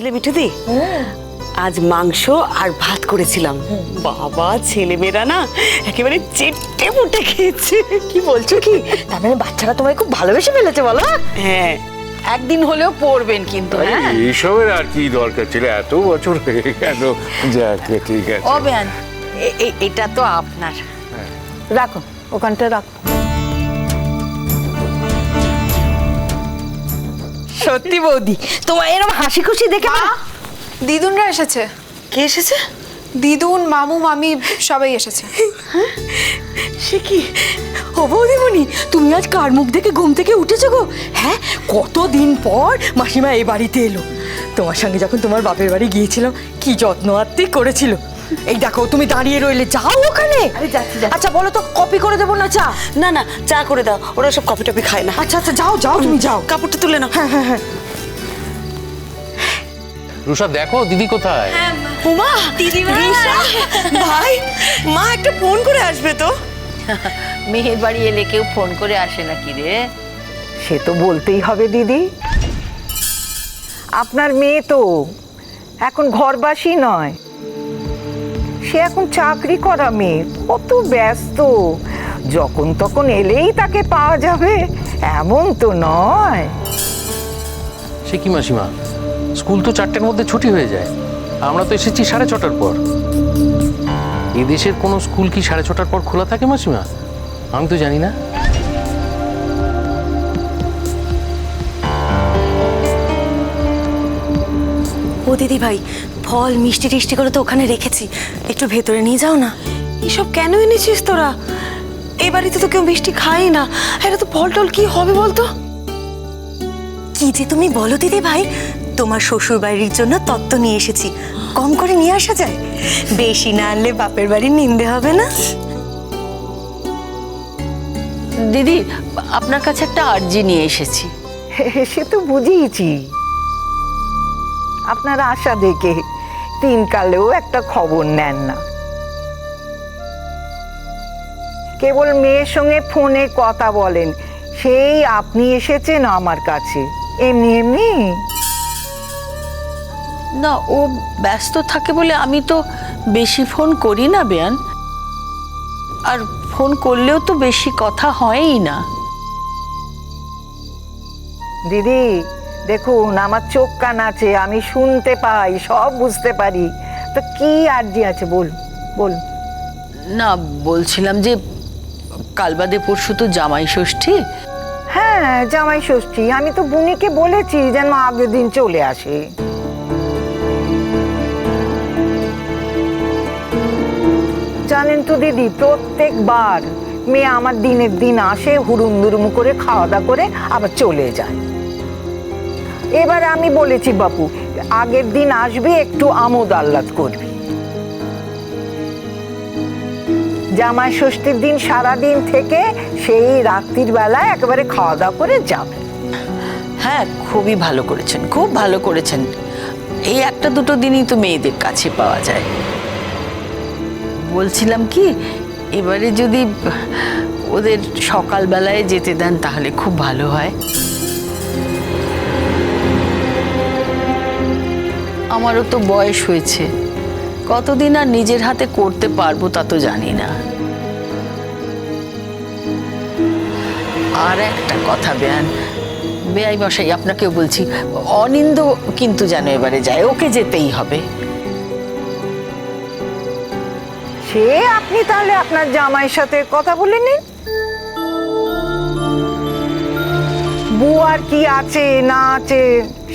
বুঝলে মিঠুদি? আজ মাংস আর ভাত করেছিলাম। বাবা ছেলেমেয়েরা না একেবারে চেটে মুটে খেয়েছে। কি বলছো কি? তার মানে বাচ্চারা তোমায় খুব ভালোবেসে ফেলেছে বলো? হ্যাঁ। একদিন হলেও পড়বেন কিন্তু হ্যাঁ? এইসবের আর কি দরকার ছিল? এত বছর হয়ে গেল। যাক ঠিক আছে। এ- এটা তো আপনার। রাখো ওখানটা রাখো। সত্যি বৌদি তোমার এরকম হাসি খুশি দেখে আমার- দিদুনরা এসেছে। কে এসেছে? দিদুন মামু মামি সবাই এসেছে। সে কি? ও বৌদিমণি তুমি আজ কার মুখ দেখে ঘুম থেকে উঠেছো গো? হ্যাঁ কতদিন পর মাসিমা এই বাড়িতে এলো। তোমার সঙ্গে যখন তোমার বাপের বাড়ি গিয়েছিলাম কি যত্ন আত্মি করেছিল। এই দেখো তুমি দাঁড়িয়ে রইলে যাও ওখানে। আচ্ছা বলো তো কপি করে দেবো না চা? না না চা করে দাও ওরা সব কপি টপি খায় না। আচ্ছা আচ্ছা যাও যাও তুমি যাও। কাপড়টা তুলে নাও। হ্যাঁ হ্যাঁ হ্যাঁ। রুষা দেখো দিদি কোথায়? উমা দিদিমা ভাই মা একটা ফোন করে আসবে তো। মেহের বাড়ি এলে কেউ ফোন করে আসে নাকি রে? সে তো বলতেই হবে দিদি। আপনার মেয়ে তো এখন ঘরবাসী নয়। সে এখন চাকরি করা মেয়ে কত ব্যস্ত। যখন তখন এলেই তাকে পাওয়া যাবে এমন তো নয়। সে কি মাসিমা? স্কুল তো চারটের মধ্যে ছুটি হয়ে যায়। আমরা তো এসেছি সাড়ে ছটার পর। এদেশের দেশের কোনো স্কুল কি সাড়ে ছটার পর খোলা থাকে মাসিমা? আমি তো জানি না। ও দিদি ভাই ফল মিষ্টি টিষ্টি করে তো ওখানে রেখেছি। একটু ভেতরে নিয়ে যাও না। এসব কেন এনেছিস তোরা? এই বাড়িতে তো কেউ মিষ্টি খাই না। এটা তো ফল টল কি হবে বলতো? কি যে তুমি বলো দিদি ভাই তোমার শ্বশুর বাড়ির জন্য তত্ত্ব নিয়ে এসেছি। কম করে নিয়ে আসা যায়। বেশি না আনলে বাপের বাড়ির নিন্দে হবে না। দিদি আপনার কাছে একটা আর্জি নিয়ে এসেছি। সে তো বুঝিয়েছি আপনার আশা দেখে। তিন কালেও একটা খবর নেন না। কেবল মেয়ের সঙ্গে ফোনে কথা বলেন। সেই আপনি এসেছেন আমার কাছে। এমনি এমনি? না ও ব্যস্ত থাকে বলে আমি তো বেশি ফোন করি না বেয়ান। আর ফোন করলেও তো বেশি কথা হয়ই না। দিদি দেখুন আমার চোখ কান আছে আমি শুনতে পাই সব বুঝতে পারি। তো কি আর্জি আছে বল বল। না বলছিলাম যে কাল বাদে পরশু তো জামাই ষষ্ঠী। হ্যাঁ জামাই ষষ্ঠী। আমি তো বুনিকে বলেছি যেন আগের দিন চলে আসে। জানেন তো দিদি প্রত্যেকবার মেয়ে আমার দিনের দিন আসে হুড়ুম দুরুম করে খাওয়া দাওয়া করে আবার চলে যায়। এবার আমি বলেছি, বাপু, আগের দিন আসবি, একটু আমোদ আহ্লাদ করবি। জামাই ষষ্ঠীর দিন সারাদিন থেকে সেই রাত্রির বেলা একেবারে খাওয়া দাওয়া করে যাবে। হ্যাঁ খুবই ভালো করেছেন, খুব ভালো করেছেন। এই একটা দুটো দিনই তো মেয়েদের কাছে পাওয়া যায়। বলছিলাম কি, এবারে যদি ওদের সকালবেলায় যেতে দেন তাহলে খুব ভালো হয়। আমারও তো বয়স হয়েছে। কতদিন আর নিজের হাতে করতে পারব তা তো জানি না। আর একটা কথা, বেয়ান। বেআই মশাই, আপনাকেও বলছি, অনিন্দ কিন্তু যেন এবারে যায়, ওকে যেতেই হবে। সে আপনি তাহলে আপনার জামাইয়ের সাথে কথা বলে নিন। বুয়ার কি আছে, না আছে,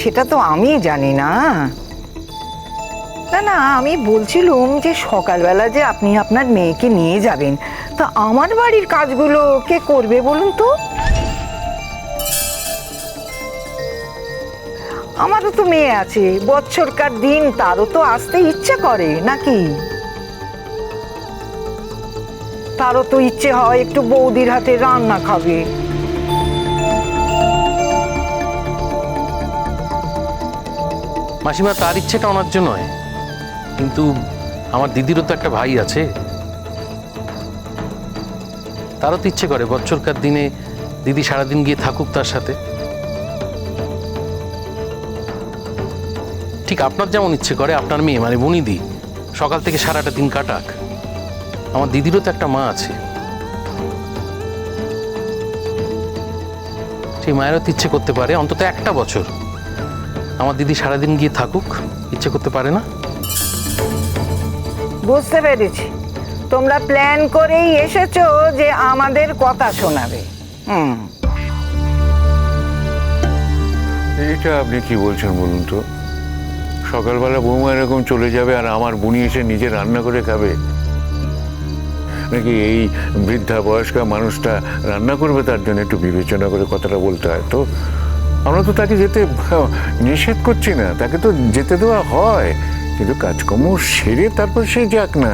সেটা তো আমি জানি না। না না, আমি বলছিলাম যে সকালবেলা যে আপনি আপনার মেয়েকে নিয়ে যাবেন, তা আমার বাড়ির কাজগুলো কে করবে বলুন তো? আমারও তো মেয়ে আছে, বৎসরকার দিন তারও তো আসতে ইচ্ছে করে, নাকি? তারও তো ইচ্ছে হয় একটু বৌদির হাতে রান্না খাবে। মাসিমা, তার ইচ্ছেটা অনার্য নয় কিন্তু আমার দিদিরও তো একটা ভাই আছে। তারও তো ইচ্ছে করে বছরকার দিনে দিদি সারাদিন গিয়ে থাকুক তার সাথে। ঠিক আপনার যেমন ইচ্ছে করে, আপনার মেয়ে মানে বনিদি সকাল থেকে সারাটা দিন কাটাক। আমার দিদিরও তো একটা মা আছে। সেই মায়েরও তো ইচ্ছে করতে পারে, অন্তত একটা বছর। আমার দিদি সারাদিন গিয়ে থাকুক, ইচ্ছে করতে পারে না। বুঝতে পেরেছি। তোমরা প্ল্যান করেই এসেছ যে আমাদের কথা শোনাবে। হুম। এটা আপনি কি বলছেন বলুন তো? সকালবেলা বৌমা এরকম চলে যাবে আর আমার বুনি এসে নিজে রান্না করে খাবে? নাকি এই বৃদ্ধা বয়স্কা মানুষটা রান্না করবে তার জন্য একটু বিবেচনা করে কথাটা বলতে হয় তো? আমরা তো তাকে যেতে নিষেধ করছি না। তাকে তো যেতে দেওয়া হয়। কিন্তু কাজকর্ম সেরে তারপর সে যাক না।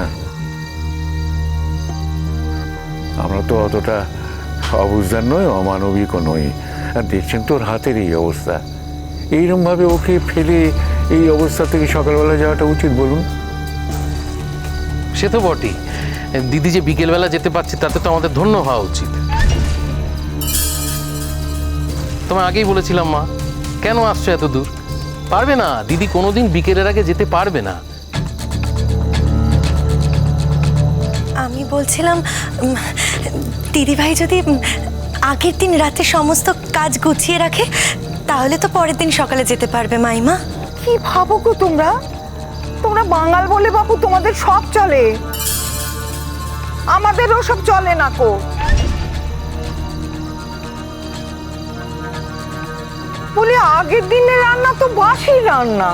আমরা তো অতটা অবুঝদার নই অমানবিকও নই। আর দেখছেন তোর হাতের এই অবস্থা। এইরকম ভাবে ওকে ফেলে এই অবস্থা থেকে সকালবেলা যাওয়াটা উচিত বলুন? সে তো বটেই। দিদি যে বিকেলবেলা যেতে পারছে, তাতে তো আমাদের ধন্য হওয়া উচিত। তোমায় আগেই বলেছিলাম মা, কেন আসছো এত দূর? পারবে না। দিদি কোনোদিন বিকেলের আগে যেতে পারবে না। আমি বলছিলাম দিদিভাই যদি আগের দিন রাতে সমস্ত কাজ গুছিয়ে রাখে তাহলে তো পরের দিন সকালে যেতে পারবে মাইমা। কি ভাবো গো তোমরা? তোমরা বাঙাল বলে বাবু তোমাদের সব চলে। আমাদেরও সব চলে না কো। বলি আগের দিনের রান্না তো বাসি রান্না।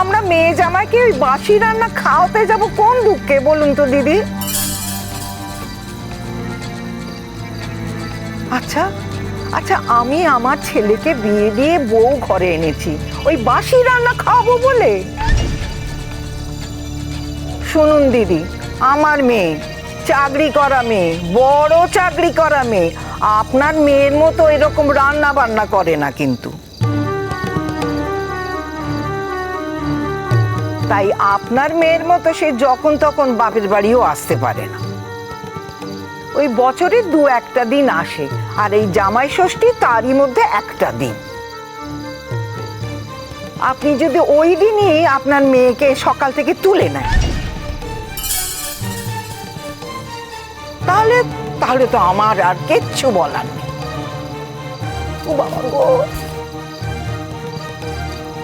আমরা মেয়ে জামাইকে ওই বাসি রান্না খাওয়াতে যাব কোন দুঃখে, বলুন তো দিদি? আচ্ছা আচ্ছা আমি আমার ছেলেকে বিয়ে দিয়ে বউ ঘরে এনেছি। ওই বাসি রান্না খাওয়াবো বলে? শুনুন দিদি, আমার মেয়ে, চাকরি করা মেয়ে, বড় চাকরি করা মেয়ে, আপনার মেয়ের মতো এরকম রান্না বান্না করে না কিন্তু। তাই আপনার মেয়ের মতো সে যখন তখন বাপের বাড়িও আসতে পারে না। ওই বছরে দু একটা দিন আসে, আর এই জামাই ষষ্ঠী তারই মধ্যে একটা দিন। আপনি যদি ওই দিনই আপনার মেয়েকে সকাল থেকে তুলে নেন, তাহলে তাহলে তো আমার আর কিচ্ছু বলার নেই।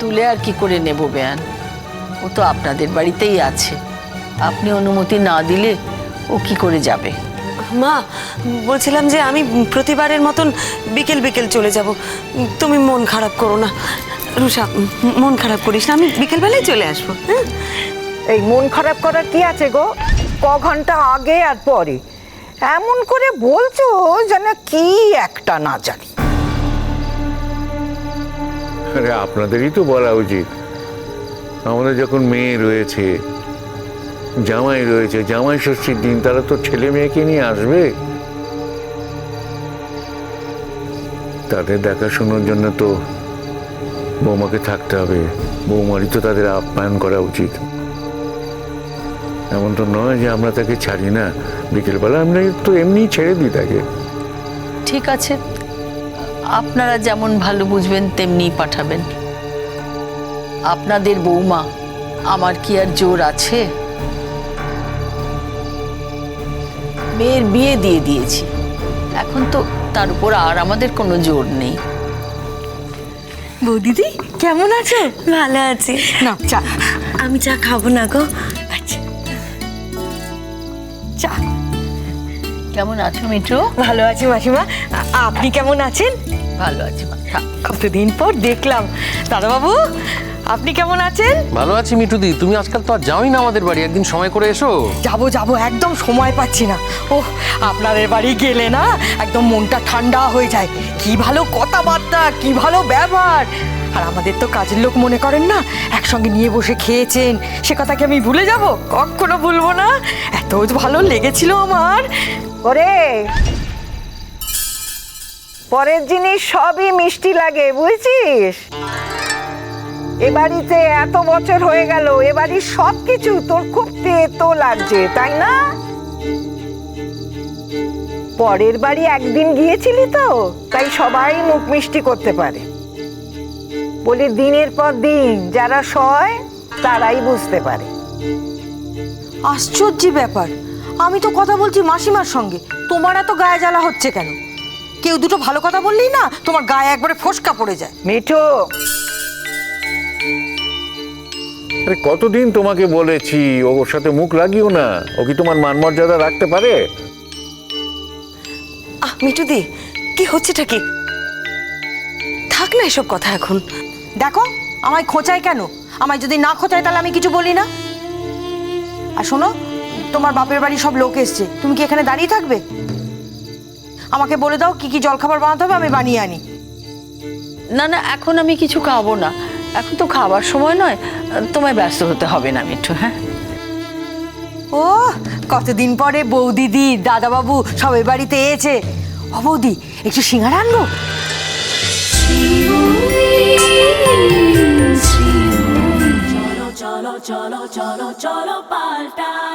তুলে আর কি করে নেব, বেয়ান? ও তো আপনাদের বাড়িতেই আছে। আপনি অনুমতি না দিলে ও কি করে যাবে? মা বলছিলাম যে আমি প্রতিবারের মতন বিকেল বিকেল চলে যাব। তুমি মন খারাপ করো না। রুষা মন খারাপ করিস না আমি বিকেলবেলায় চলে আসব হ্যাঁ? এই মন খারাপ করার কি আছে গো? ক ঘণ্টা আগে আর পরে। এমন করে বলছো যেন কি একটা না জানি। আরে আপনাদেরই তো বলা উচিত। আমাদের যখন মেয়ে রয়েছে, জামাই রয়েছে, জামাই ষষ্ঠীর দিন তারা তো ছেলে মেয়েকে নিয়ে আসবে? তাদের দেখাশোনার জন্য তো বৌমাকে থাকতে হবে। বৌমারই তো তাদের আপ্যায়ন করা উচিত। এমন তো নয় যে আমরা তাকে ছাড়ি না। বিকেলবেলা আমরা তো এমনিই ছেড়ে দিই তাকে। ঠিক আছে। আপনারা যেমন ভালো বুঝবেন, তেমনিই পাঠাবেন। আপনাদের বৌমা আমার কি আর জোর আছে? মেয়ের বিয়ে দিয়ে দিয়েছি। এখন তো তার উপর আর আমাদের কোনো জোর নেই। বৌদিদি কেমন আছো? ভালো আছি। না চা। আমি চা খাব না গো। আচ্ছা। চা। কেমন আছো মিত্র ভালো আছি মাসিমা। আপনি কেমন আছেন? ভালো আছি মা। কতদিন পর দেখলাম। দাদাবাবু আপনি কেমন আছেন? ভালো আছি মিঠুদি তুমি আজকাল তো আর যাওই না আমাদের বাড়ি একদিন সময় করে এসো। যাব যাব একদম সময় পাচ্ছি না। ও আপনাদের বাড়ি গেলে না একদম মনটা ঠান্ডা হয়ে যায়। কি ভালো কথাবার্তা কি ভালো ব্যবহার। আর আমাদের তো কাজের লোক মনে করেন না একসঙ্গে নিয়ে বসে খেয়েছেন। সে কথা কি আমি ভুলে যাব? কখনো ভুলবো না। এত ভালো লেগেছিল আমার। ওরে! পরের জিনিস সবই মিষ্টি লাগে বুঝছিস? এ বাড়িতে এত বছর হয়ে গেল এ বাড়ির সব কিছু তোর খুব তেতো লাগছে তাই না? পরের বাড়ি একদিন গিয়েছিলি তো তাই সবাই মুখ মিষ্টি করতে পারে। বলি দিনের পর দিন যারা সয় তারাই বুঝতে পারে। আশ্চর্য ব্যাপার আমি তো কথা বলছি মাসিমার সঙ্গে তোমার এত গায়ে জ্বালা হচ্ছে কেন? কেউ দুটো ভালো কথা বললেই না তোমার গায়ে একবারে ফোসকা পড়ে যায়। মিঠু আরে কতদিন তোমাকে বলেছি? ওর সাথে মুখ লাগিও না। ও কি তোমার মান মর্যাদা রাখতে পারে? আহ মিঠুদি কি হচ্ছেটা কি? থাক না এসব কথা এখন। দেখো আমায় খোঁচায় কেন? আমায় যদি না খোঁচায় তাহলে আমি কিছু বলি না। আর শোনো তোমার বাপের বাড়ি সব লোক এসছে। তুমি কি এখানে দাঁড়িয়ে থাকবে? আমাকে বলে দাও কি কি জলখাবার বানাতে হবে আমি বানিয়ে আনি। না না এখন আমি কিছু খাব না। এখন তো খাবার সময় নয় তোমায় ব্যস্ত হতে হবে না মিঠু হ্যাঁ ও কতদিন পরে বৌদিদি দাদাবাবু সবাই বাড়িতে এসে ও বৌদি একটু সিঙ্গারা আনব চলো চলো চলো চলো পাল্টা.